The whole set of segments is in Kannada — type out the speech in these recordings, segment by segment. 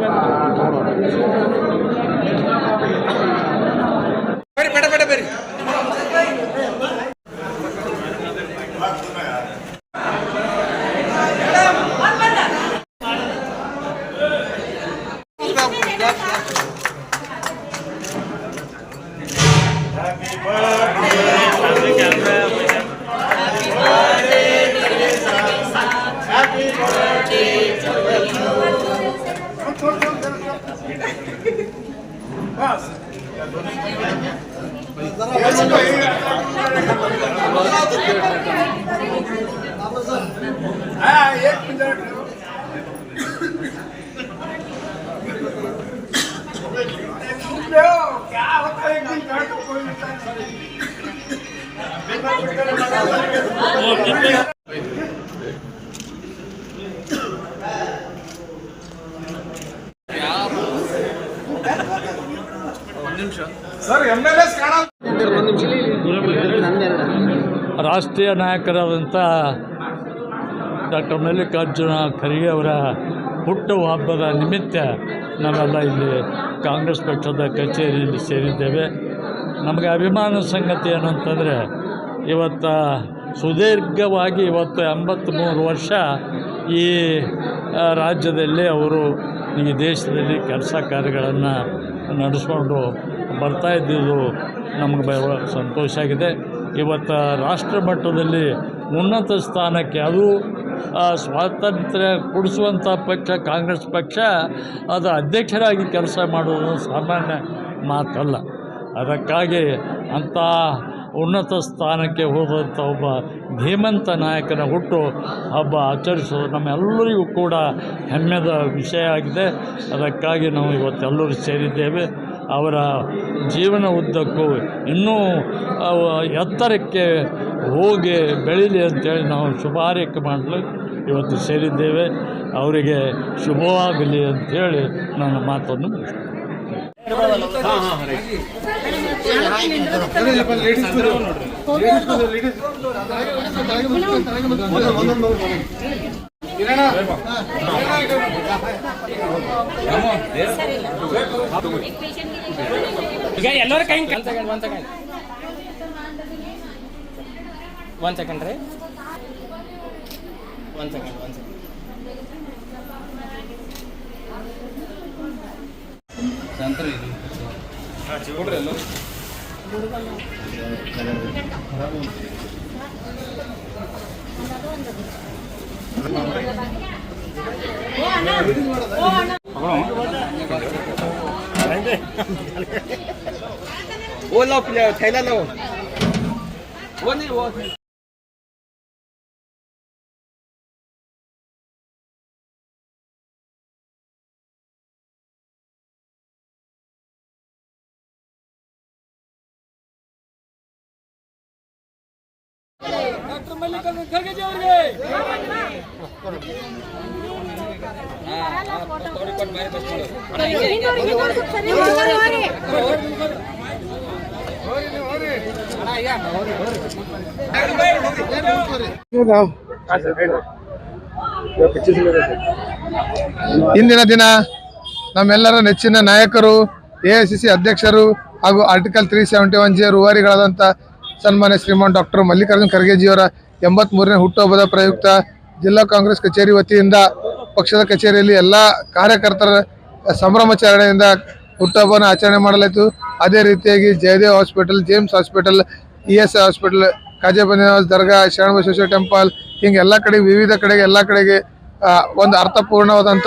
多了。हाँ एक मिनट क्या होता है कि घर को कोई नहीं నిమిషం సార్ ఎమ్మెల్యేస్ కాణాలి ರಾಷ್ಟ್ರೀಯ ನಾಯಕರಾದಂಥ ಡಾಕ್ಟರ್ ಮಲ್ಲಿಕಾರ್ಜುನ ಖರ್ಗೆ ಅವರ ಹುಟ್ಟು ಹಬ್ಬದ ನಿಮಿತ್ತ ನಾವೆಲ್ಲ ಇಲ್ಲಿ ಕಾಂಗ್ರೆಸ್ ಪಕ್ಷದ ಕಚೇರಿಯಲ್ಲಿ ಸೇರಿದ್ದೇವೆ. ನಮಗೆ ಅಭಿಮಾನ ಸಂಗತಿ ಏನಂತಂದರೆ ಇವತ್ತು ಸುದೀರ್ಘವಾಗಿ ಇವತ್ತು ಎಂಬತ್ತ್ಮೂರು ವರ್ಷ ಈ ರಾಜ್ಯದಲ್ಲಿ ಅವರು ಈ ದೇಶದಲ್ಲಿ ಕೆಲಸ ಕಾರ್ಯಗಳನ್ನು ನಡೆಸ್ಕೊಂಡು ಬರ್ತಾ ಇದ್ದಿದ್ದು ನಮಗೆ ಬ ಸಂತೋಷ ಆಗಿದೆ. ಇವತ್ತು ರಾಷ್ಟ್ರ ಮಟ್ಟದಲ್ಲಿ ಉನ್ನತ ಸ್ಥಾನಕ್ಕೆ ಅದು ಸ್ವಾತಂತ್ರ್ಯ ಕೊಡಿಸುವಂಥ ಪಕ್ಷ, ಕಾಂಗ್ರೆಸ್ ಪಕ್ಷ, ಅದು ಅಧ್ಯಕ್ಷರಾಗಿ ಕೆಲಸ ಮಾಡುವುದು ಸಾಮಾನ್ಯ ಮಾತಲ್ಲ. ಅದಕ್ಕಾಗಿ ಅಂಥ ಉನ್ನತ ಸ್ಥಾನಕ್ಕೆ ಹೋದಂಥ ಒಬ್ಬ ಧೀಮಂತ ನಾಯಕನ ಹುಟ್ಟು ಹಬ್ಬ ಆಚರಿಸೋದು ನಮ್ಮೆಲ್ಲರಿಗೂ ಕೂಡ ಹೆಮ್ಮೆದ ವಿಷಯ ಆಗಿದೆ. ಅದಕ್ಕಾಗಿ ನಾವು ಇವತ್ತೆಲ್ಲರೂ ಸೇರಿದ್ದೇವೆ. ಅವರ ಜೀವನ ಉದ್ದಕ್ಕೂ ಇನ್ನೂ ಎತ್ತರಕ್ಕೆ ಹೋಗಿ ಬೆಳೀಲಿ ಅಂತೇಳಿ ನಾವು ಶುಭಾರೈಕೆ ಮಾಡಲು ಇವತ್ತು ಸೇರಿದ್ದೇವೆ. ಅವರಿಗೆ ಶುಭವಾಗಲಿ ಅಂತೇಳಿ ನನ್ನ ಮಾತನ್ನು ಮುಗಿಸ್ತೇನೆ. ಈಗ ಎಲ್ಲರ ಕೈ one second one second one second ರೀ. ಒನ್ ಸೆಕೆಂಡ್ ಒನ್ ಸೆಕೆಂಡ್ ओ लाव प्ले- थैला लाव वो नहीं वो ಇಂದಿನ ದಿನ ನಮ್ಮೆಲ್ಲರ ನೆಚ್ಚಿನ ನಾಯಕರು ಎ ಐ ಸಿ ಸಿ ಅಧ್ಯಕ್ಷರು ಹಾಗೂ article three seventy one G ರೂವಾರಿಗಳಾದಂಥ ಸನ್ಮಾನ್ಯ ಶ್ರೀಮಾನ್ ಡಾಕ್ಟರ್ ಮಲ್ಲಿಕಾರ್ಜುನ್ ಖರ್ಗೆಜಿಯವರ ಎಂಬತ್ಮೂರನೇ ಹುಟ್ಟುಹಬ್ಬದ ಪ್ರಯುಕ್ತ ಜಿಲ್ಲಾ ಕಾಂಗ್ರೆಸ್ ಕಚೇರಿ ವತಿಯಿಂದ ಪಕ್ಷದ ಕಚೇರಿಯಲ್ಲಿ ಎಲ್ಲ ಕಾರ್ಯಕರ್ತರ ಸಂಭ್ರಮಾಚರಣೆಯಿಂದ ಹುಟ್ಟುಹಬ್ಬವನ್ನು ಆಚರಣೆ ಮಾಡಲಾಯಿತು. ಅದೇ ರೀತಿಯಾಗಿ Jayadev hospital, James hospital, E S hospital ಕಾಜಾಬನಿವಾಸ್ ದರ್ಗಾ ಶರಣ ಬಸವೇಶ್ವರ ಟೆಂಪಲ್, ಹಿಂಗೆ ಎಲ್ಲ ಕಡೆ, ವಿವಿಧ ಕಡೆಗೆ ಎಲ್ಲ ಕಡೆಗೆ ಒಂದು ಅರ್ಥಪೂರ್ಣವಾದಂಥ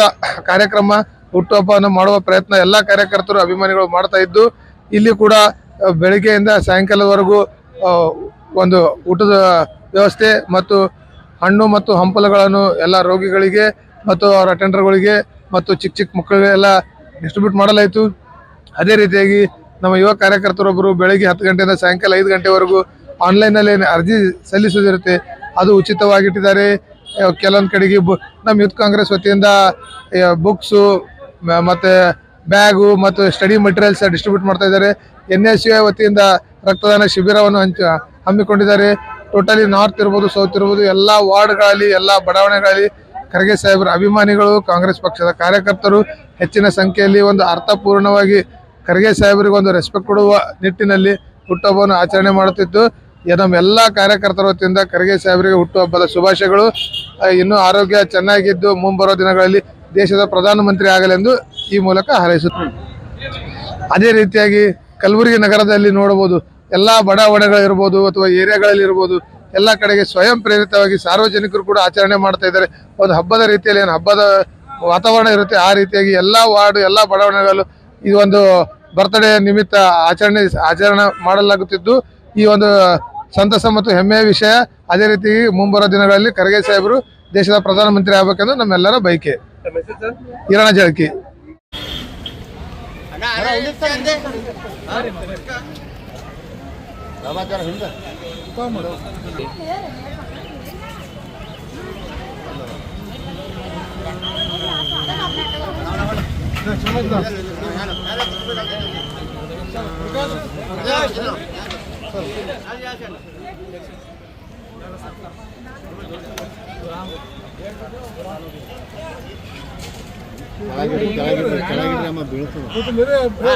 ಕಾರ್ಯಕ್ರಮ ಹುಟ್ಟುಹಬ್ಬವನ್ನು ಮಾಡುವ ಪ್ರಯತ್ನ ಎಲ್ಲ ಕಾರ್ಯಕರ್ತರು ಅಭಿಮಾನಿಗಳು ಮಾಡ್ತಾ ಇದ್ದು, ಇಲ್ಲಿ ಕೂಡ ಬೆಳಿಗ್ಗೆಯಿಂದ ಸಾಯಂಕಾಲದವರೆಗೂ ಒಂದು ಊಟದ ವ್ಯವಸ್ಥೆ ಮತ್ತು ಹಣ್ಣು ಮತ್ತು ಹಂಪಲುಗಳನ್ನು ಎಲ್ಲ ರೋಗಿಗಳಿಗೆ ಮತ್ತು ಅವರ ಅಟೆಂಡರ್ಗಳಿಗೆ ಮತ್ತು ಚಿಕ್ಕ ಚಿಕ್ಕ ಮಕ್ಕಳಿಗೆಲ್ಲ ಡಿಸ್ಟ್ರಿಬ್ಯೂಟ್ ಮಾಡಲಾಯಿತು. ಅದೇ ರೀತಿಯಾಗಿ ನಮ್ಮ ಯುವ ಕಾರ್ಯಕರ್ತರೊಬ್ಬರು ಬೆಳಗ್ಗೆ ಹತ್ತು ಗಂಟೆಯಿಂದ ಸಾಯಂಕಾಲ ಐದು ಗಂಟೆವರೆಗೂ ಆನ್ಲೈನಲ್ಲಿ ಅರ್ಜಿ ಸಲ್ಲಿಸೋದಿರುತ್ತೆ ಅದು ಉಚಿತವಾಗಿಟ್ಟಿದ್ದಾರೆ. ಕೆಲವೊಂದು ಕಡೆಗೆ ಬು, ನಮ್ಮ ಯೂತ್ ಕಾಂಗ್ರೆಸ್ ವತಿಯಿಂದ ಬುಕ್ಸು ಮತ್ತು ಬ್ಯಾಗು ಮತ್ತು ಸ್ಟಡಿ ಮಟೀರಿಯಲ್ಸ್ ಡಿಸ್ಟ್ರಿಬ್ಯೂಟ್ ಮಾಡ್ತಾ ಇದ್ದಾರೆ. ಎನ್ ಎಸ್ ಯು ವತಿಯಿಂದ ರಕ್ತದಾನ ಶಿಬಿರವನ್ನು ಹಂಚ, ಹಮ್ಮಿಕೊಂಡಿದ್ದಾರೆ. ಟೋಟಲಿ ನಾರ್ತ್ ಇರ್ಬೋದು ಸೌತ್ ಇರ್ಬೋದು, ಎಲ್ಲ ವಾರ್ಡ್ಗಳಲ್ಲಿ, ಎಲ್ಲ ಬಡಾವಣೆಗಳಲ್ಲಿ ಖರ್ಗೆ ಸಾಹೇಬರ ಅಭಿಮಾನಿಗಳು ಕಾಂಗ್ರೆಸ್ ಪಕ್ಷದ ಕಾರ್ಯಕರ್ತರು ಹೆಚ್ಚಿನ ಸಂಖ್ಯೆಯಲ್ಲಿ ಒಂದು ಅರ್ಥಪೂರ್ಣವಾಗಿ ಖರ್ಗೆ ಸಾಹೇಬರಿಗೆ ಒಂದು ರೆಸ್ಪೆಕ್ಟ್ ಕೊಡುವ ನಿಟ್ಟಿನಲ್ಲಿ ಹುಟ್ಟುಹಬ್ಬವನ್ನು ಆಚರಣೆ ಮಾಡುತ್ತಿದ್ದು ನಮ್ಮೆಲ್ಲ ಕಾರ್ಯಕರ್ತರ ವತಿಯಿಂದ ಖರ್ಗೆ ಸಾಹೇಬರಿಗೆ ಹುಟ್ಟುಹಬ್ಬದ ಶುಭಾಶಯಗಳು. ಇನ್ನೂ ಆರೋಗ್ಯ ಚೆನ್ನಾಗಿದ್ದು ಮುಂಬರುವ ದಿನಗಳಲ್ಲಿ ದೇಶದ ಪ್ರಧಾನಮಂತ್ರಿ ಆಗಲೆಂದು ಈ ಮೂಲಕ ಹಾರೈಸುತ್ತೇನೆ. ಅದೇ ರೀತಿಯಾಗಿ ಕಲಬುರಗಿ ನಗರದಲ್ಲಿ ನೋಡಬಹುದು ಎಲ್ಲ ಬಡಾವಣೆಗಳಿರ್ಬೋದು ಅಥವಾ ಏರಿಯಾಗಳಲ್ಲಿ ಇರ್ಬೋದು ಎಲ್ಲ ಕಡೆಗೆ ಸ್ವಯಂ ಪ್ರೇರಿತವಾಗಿ ಸಾರ್ವಜನಿಕರು ಕೂಡ ಆಚರಣೆ ಮಾಡ್ತಾ ಇದ್ದಾರೆ. ಒಂದು ಹಬ್ಬದ ರೀತಿಯಲ್ಲಿ ಏನು ಹಬ್ಬದ ವಾತಾವರಣ ಇರುತ್ತೆ ಆ ರೀತಿಯಾಗಿ ಎಲ್ಲ ವಾರ್ಡ್ ಎಲ್ಲ ಬಡಾವಣೆಗಳಲ್ಲೂ ಈ ಒಂದು ಬರ್ತ್ಡೇ ನಿಮಿತ್ತ ಆಚರಣೆ ಆಚರಣೆ ಮಾಡಲಾಗುತ್ತಿದ್ದು. ಈ ಒಂದು ಸಂತಸ ಮತ್ತು ಹೆಮ್ಮೆಯ ವಿಷಯ ಅದೇ ರೀತಿ ಮುಂಬರುವ ದಿನಗಳಲ್ಲಿ ಖರ್ಗೆ ಸಾಹೇಬರು ದೇಶದ ಪ್ರಧಾನಮಂತ್ರಿ ಆಗಬೇಕೆಂದು ನಮ್ಮೆಲ್ಲರ ಬಯಕೆ. ಹಿರಣ ಜಾರಕಿ ಕೆಳಗಿಡ್ರಿ ಕೆಳಗಿಡ್ರಿ ಅಮ್ಮ ಬೀಳ್ತದೆ